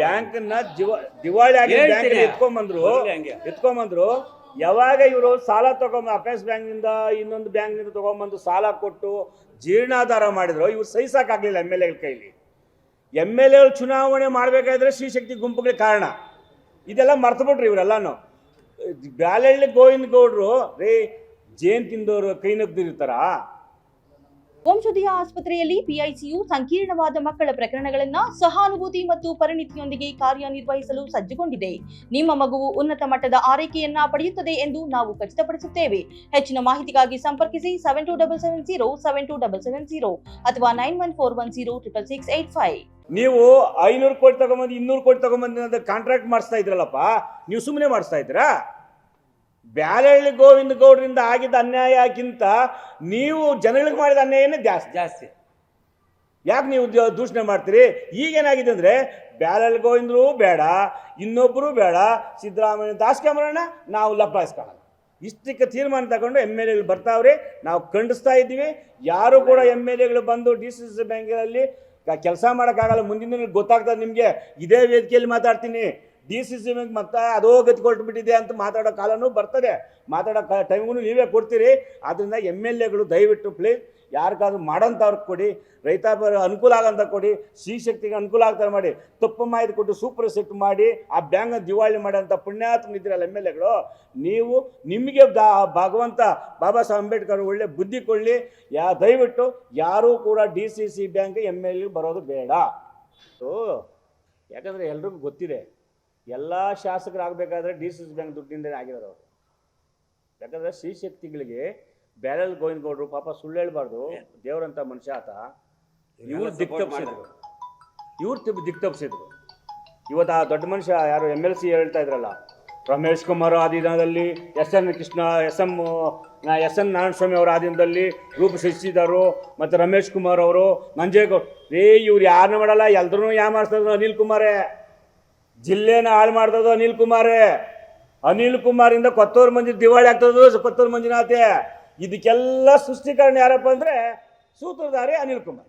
ಬ್ಯಾಂಕ್ನ ದಿವಾಳಿ ಆಗಿ. ಬ್ಯಾಂಕ್ ಯಾವಾಗ ಇವರು ಸಾಲ ತಗೊಂಡ್ ಅಪೆಕ್ಸ್ ಬ್ಯಾಂಕ್ನಿಂದ ಇನ್ನೊಂದು ಬ್ಯಾಂಕ್ನಿಂದ ತಗೊಂಡ್ಬಂದು ಸಾಲ ಕೊಟ್ಟು ಜೀರ್ಣಾಧಾರ ಮಾಡಿದ್ರು ಇವ್ರು ಸಹಿಸಕ್ಕಾಗ್ಲಿಲ್ಲ ಎಂ ಎಲ್ ಎಗಳ ಕೈಲಿ. ಎಂ ಎಲ್ ಎಗಳು ಚುನಾವಣೆ ಮಾಡಬೇಕಾದ್ರೆ ಶ್ರೀಶಕ್ತಿ ಗುಂಪುಗಳ ಕಾರಣ. ಇದೆಲ್ಲ ಮರ್ತು ಬಿಟ್ರಿ ಇವರೆಲ್ಲಾನು. ಬ್ಯಾಲಳ್ಳಿ ಗೋವಿಂದ ಗೌಡ್ರು ರೇ ಜೇನ್ ತಿಂದವರು ಕೈ ನಗ್ದಿರ್ತಾರ? ವಂಶೋದಯ ಆಸ್ಪತ್ರೆಯಲ್ಲಿ ಪಿಐಸಿಯು ಸಂಕೀರ್ಣವಾದ ಮಕ್ಕಳ ಪ್ರಕರಣಗಳನ್ನ ಸಹಾನುಭೂತಿ ಮತ್ತು ಪರಿಣಿತಿಯೊಂದಿಗೆ ಕಾರ್ಯನಿರ್ವಹಿಸಲು ಸಜ್ಜುಗೊಂಡಿದೆ. ನಿಮ್ಮ ಮಗುವು ಉನ್ನತ ಮಟ್ಟದ ಆರೈಕೆಯನ್ನ ಪಡೆಯುತ್ತದೆ ಎಂದು ನಾವು ಖಚಿತಪಡಿಸುತ್ತೇವೆ. ಹೆಚ್ಚಿನ ಮಾಹಿತಿಗಾಗಿ ಸಂಪರ್ಕಿಸಿ seven two double seven zero seven two double seven zero ಅಥವಾ nine one four one zero triple six eight five ನೀವು ಐನೂರು ಕೋಟಿ ತಗೊಂಬಂದು ಇನ್ನೂರು ಕೋಟಿ ತಗೊಂಬಂದು ಕಾಂಟ್ರಾಕ್ಟ್ ಮಾಡಿಸ್ತಾ ಇದ್ರಲ್ಲಪ್ಪ? ನೀವು ಸುಮ್ಮನೆ ಮಾಡಿಸ್ತಾ ಇದ್ದೀರಾ? ಬ್ಯಾಲಹಳ್ಳಿ ಗೋವಿಂದ ಗೌಡರಿಂದ ಆಗಿದ್ದ ಅನ್ಯಾಯಕ್ಕಿಂತ ನೀವು ಜನಗಳಿಗೆ ಮಾಡಿದ ಅನ್ಯಾಯನೇ ಜಾಸ್ತಿ. ಜಾಸ್ತಿ. ಯಾಕೆ ನೀವು ದೂಷಣೆ ಮಾಡ್ತೀರಿ? ಈಗೇನಾಗಿದೆ ಅಂದರೆ ಬ್ಯಾಲಹಳ್ಳಿ ಗೋವಿಂದರು ಬೇಡ ಇನ್ನೊಬ್ಬರು ಬೇಡ ಸಿದ್ದರಾಮಯ್ಯ ದಾಸ್ಕೊಂಬರೋಣ ನಾವು ಲಬ್ಬಾಯಿಸ್ಕೊಳ್ಳೋಣ ಇಷ್ಟಕ್ಕೆ ತೀರ್ಮಾನ ತಗೊಂಡು ಎಂ ಎಲ್ ಎಗಳು ಬರ್ತಾವ್ರಿ ನಾವು ಖಂಡಿಸ್ತಾ ಇದ್ದೀವಿ. ಯಾರು ಕೂಡ ಎಂ ಎಲ್ ಎಗಳು ಬಂದು ಡಿ ಸಿ ಸಿ ಬ್ಯಾಂಕ್ಗಳಲ್ಲಿ ಕೆಲಸ ಮಾಡೋಕ್ಕಾಗಲ್ಲ ಮುಂದಿನ ದಿನ ಗೊತ್ತಾಗ್ತದೆ ನಿಮಗೆ. ಇದೇ ವೇದಿಕೆಯಲ್ಲಿ ಮಾತಾಡ್ತೀನಿ. ಡಿ ಸಿ ಸಿ ಬ್ಯಾಂಕ್ ಮತ್ತೆ ಅದೋ ಗತಿ ಕೊಟ್ಬಿಟ್ಟಿದೆ ಅಂತ ಮಾತಾಡೋ ಕಾಲನೂ ಬರ್ತದೆ. ಮಾತಾಡೋ ಟೈಮ್ಗೂ ನೀವೇ ಕೊಡ್ತೀರಿ. ಆದ್ದರಿಂದ ಎಂ ಎಲ್ ಎಗಳು ದಯವಿಟ್ಟು ಪ್ಲೀಸ್ ಯಾರಿಗಾದ್ರೂ ಮಾಡೋಂಥವ್ರಿಗೆ ಕೊಡಿ. ರೈತಾಪರ ಅನುಕೂಲ ಆಗಂತ ಕೊಡಿ. ಶಕ್ತಿಗೆ ಅನುಕೂಲ ಆಗ್ತಾರೆ ಮಾಡಿ. ತಪ್ಪು ಮಾಹಿತಿ ಕೊಟ್ಟು ಸೂಪರ್ ಸೆಟ್ ಮಾಡಿ, ಆ ಬ್ಯಾಂಕ್ ದಿವಾಳಿ ಮಾಡೋಂಥ ಪುಣ್ಯಾತ್ಮನಿದ್ದೀರಲ್ಲ ಎಂ ಎಲ್ ಎಗಳು. ನೀವು ನಿಮಗೆ ದಾ ಭಗವಂತ ಬಾಬಾ ಸಾಹೇಬ್ ಅಂಬೇಡ್ಕರ್ ಒಳ್ಳೆ ಬುದ್ಧಿ ಕೊಡಲಿ. ಯಾ ದಯವಿಟ್ಟು ಯಾರೂ ಕೂಡ D C C bank M L ಬರೋದು ಬೇಡ. ಯಾಕಂದರೆ ಎಲ್ರಿಗೂ ಗೊತ್ತಿದೆ. ಎಲ್ಲ ಶಾಸಕರಾಗಬೇಕಾದ್ರೆ ಡಿ ಸಿ ಸಿ ಬ್ಯಾಂಕ್ ದುಡ್ಡಿಂದಲೇ ಆಗಿರೋದು ಅವರು. ಯಾಕಂದರೆ ಶ್ರೀಶಕ್ತಿಗಳಿಗೆ ಬ್ಯಾರಲ್ ಗೋವಿಂದ ಗೌಡ್ರು ಪಾಪ ಸುಳ್ಳು ಹೇಳ್ಬಾರ್ದು. ದೇವರಂತ ಮನುಷ್ಯ ಆತ. ಇವ್ರು ದಿಕ್ತಪ್ಸಿದ್ರು. ಇವ್ರು ದಿಕ್ತಪ್ಸಿದ್ರು. ದಿಕ್ ತಪ್ಪಿಸಿದ್ರು ಇವತ್ತು ಆ ದೊಡ್ಡ ಮನುಷ್ಯ ಯಾರು ಎಂ ಎಲ್ ಸಿ ಹೇಳ್ತಾ ಇದ್ರಲ್ಲ Ramesh Kumar ಆಧೀನದಲ್ಲಿ S N Krishna S M S N Narayanaswamy ಅವರ ಆಧೀನದಲ್ಲಿ ರೂಪುಸಿಸಿದರು ಮತ್ತು ರಮೇಶ್ ಕುಮಾರ್ ಅವರು ನಂಜೇಗೌಡ. ರೇ ಇವ್ರು ಯಾರನ್ನ ಮಾಡಲ್ಲ ಎಲ್ರೂ ಯಾ ಮಾಡಿಸ್ತಾರೆ ಅನಿಲ್ ಕುಮಾರೇ? ಜಿಲ್ಲೆನ ಹಾಳು ಮಾಡ್ತದೋ ಅನಿಲ್ ಕುಮಾರೇ. ಅನಿಲ್ ಕುಮಾರಿಂದ ಕೊತ್ತೂರು ಮಂಜು ದಿವಾಳಿ ಆಗ್ತದ, ಕೊತ್ತೂರು ಮಂಜುನಾಥೆ. ಇದಕ್ಕೆಲ್ಲ ಸೃಷ್ಟಿಕರಣ ಯಾರಪ್ಪ ಅಂದರೆ ಸೂತ್ರಧಾರಿ ಅನಿಲ್ ಕುಮಾರ್.